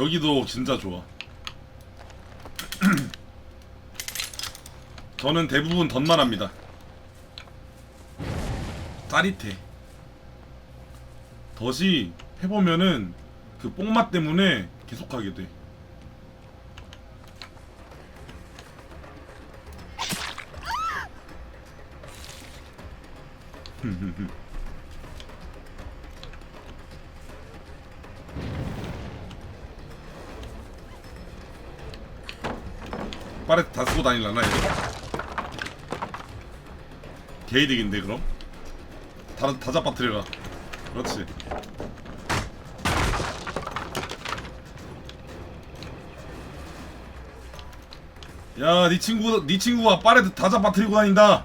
여기도 진짜 좋아. 저는 대부분 덧만 합니다. 짜릿해. 덫이 해보면은 그 뽕맛 때문에 계속 하게 돼. 빠레 다 쓰고 다닐라나 이거? 개이득인데 그럼? 다, 다 잡아뜨려가 그렇지. 야 네 친구 네 친구가 빠레 다 잡아뜨리고 다닌다.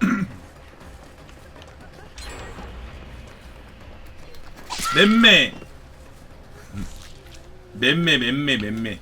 맴매. 맴매 맴매 맴매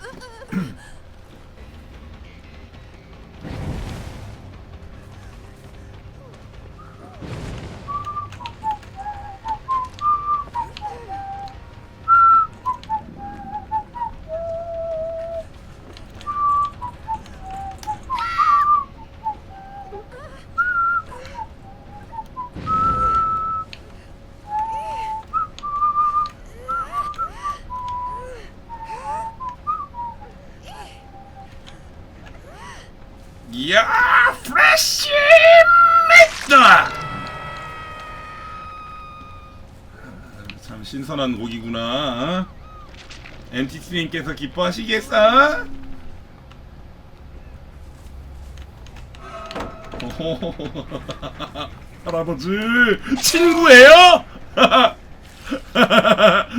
이야 프레쉬 맥다 참 신선한 고기구나 어? NTC님께서 기뻐하시겠어? 할아버지 친구예요?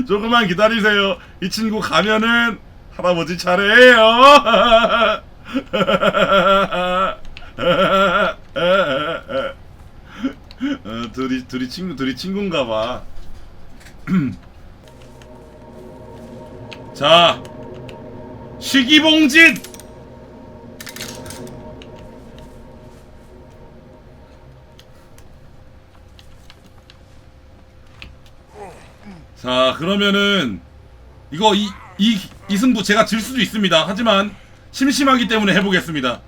조금만 기다리세요 이 친구 가면은 할아버지 차례예요 어, 둘이 둘이 친구 둘이 친구인가 봐. 자, 시기봉진. 자, 그러면은 이거 이 이 이 승부 제가 질 수도 있습니다. 하지만 심심하기 때문에 해보겠습니다.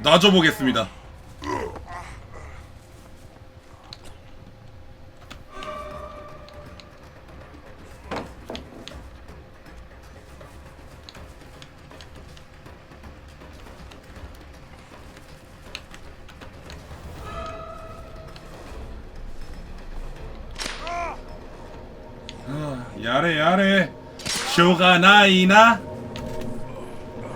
놔줘 보겠습니다. 아, 야래 야래 쇼가 나이나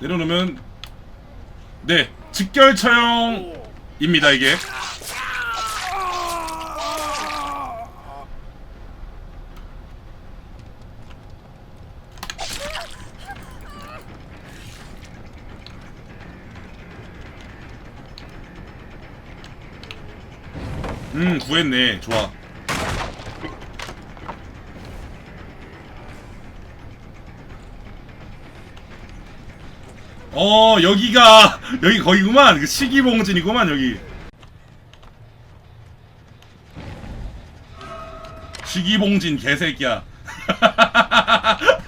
내려놓으면 네 직결 처형입니다 이게. 음 구했네 좋아. 어 여기가 여기 거기구만. 그 시기봉진이구만 여기. 시기봉진 개새끼야.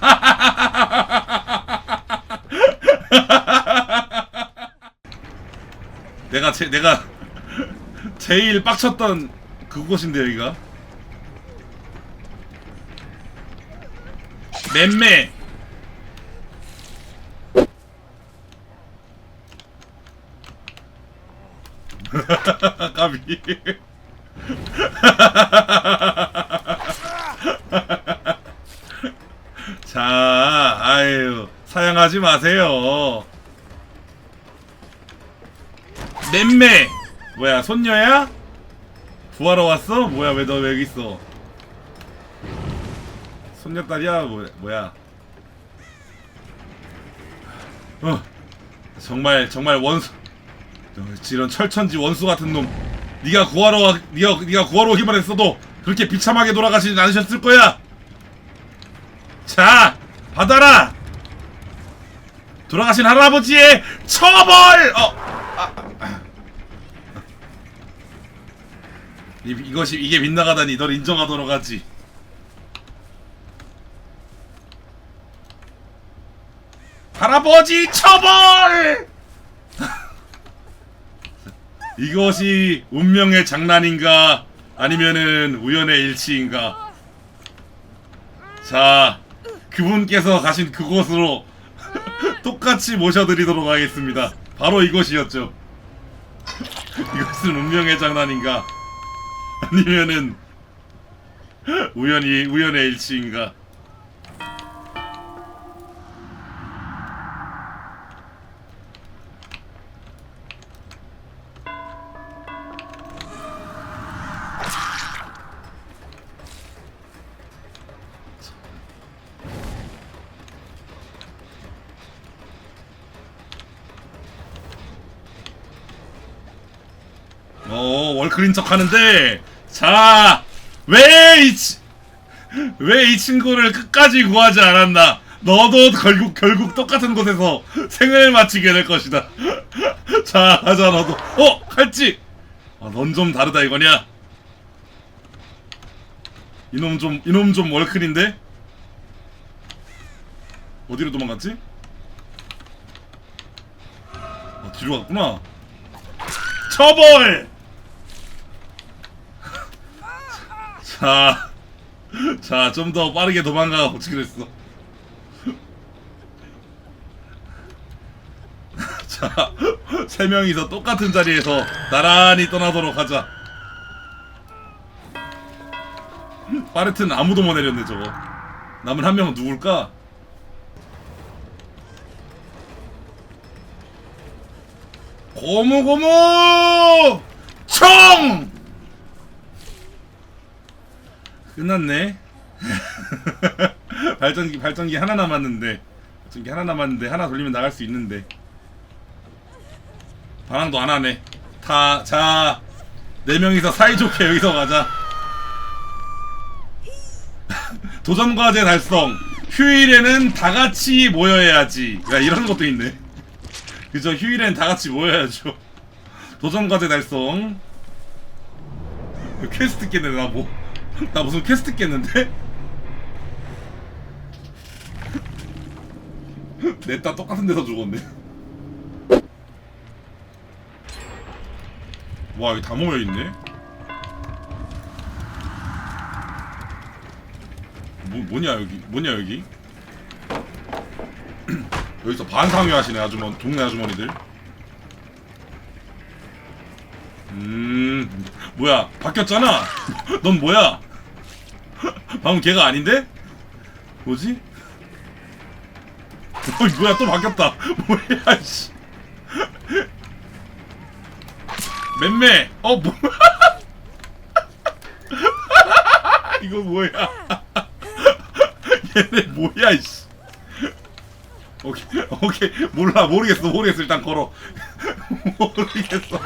내가 제 내가 제일 빡쳤던 그곳인데 여기가? 맴매 까비. 자, 아유, 사양하지 마세요. 맴매! 뭐야, 손녀야? 구하러 왔어? 뭐야, 왜 너 여기 있어? 손녀딸이야 뭐, 뭐야 어 정말 정말 원수 저, 이런 철천지 원수 같은 놈 네가 구하러 와 네가 네가 구하러 오기만 했어도 그렇게 비참하게 돌아가시진 않으셨을 거야. 자 받아라. 돌아가신 할아버지의 처벌! 어 아, 아. 이, 이것이 이게 빗나가다니 널 인정하도록 하지. 할아버지 처벌 이것이 운명의 장난인가? 아니면은 우연의 일치인가? 자 그분께서 가신 그곳으로 똑같이 모셔드리도록 하겠습니다. 바로 이것이었죠. 이것은 운명의 장난인가? 아니면은 우연히 우연의 일치인가 월클인 척 하는데. 자 왜 이 왜 이 친구를 끝까지 구하지 않았나? 너도 결국 결국 똑같은 곳에서 생을 마치게 될 것이다. 자 가자 너도. 어 칼찌 아, 넌 좀 다르다 이거냐? 이놈 좀 이놈 좀 월클인데? 어디로 도망갔지? 어, 뒤로 갔구나. 처벌 자, 자, 좀 더 빠르게 도망가 보기로 했어. 자, 세 명이서 똑같은 자리에서 나란히 떠나도록 하자. 파레트는 아무도 못 내렸네 저거. 남은 한 명은 누굴까? 고무 고무 총! 끝났네. 발전기 발전기 하나 남았는데 발전기 하나 남았는데 하나 돌리면 나갈 수 있는데 반항도 안 하네. 다자네 명이서 사이좋게 여기서 가자. 도전 과제 달성. 휴일에는 다 같이 모여야지. 야 이런 것도 있네. 그죠? 휴일엔 다 같이 모여야죠. 도전 과제 달성. 퀘스트 깼네 나 뭐. 나 무슨 퀘스트 깼는데? 냈다 똑같은 데서 죽었네. 와 여기 다 모여 있네. 뭐 뭐냐 여기 뭐냐 여기? 여기서 반상회 하시네 아주머니 동네 아주머니들. 음 뭐야 바뀌었잖아. 넌 뭐야? 방금 걔가 아닌데? 뭐지? 어이 뭐야 또 바뀌었다. 뭐야 씨. 맴매. 어 뭐야? 이거 뭐야? 얘네 뭐야 이씨. 오케이 오케이 몰라 모르겠어 모르겠어 일단 걸어 모르겠어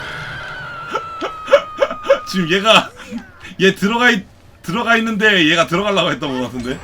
지금 얘가 얘 들어가 있 들어가 있는데 얘가 들어가려고 했던 것 같은데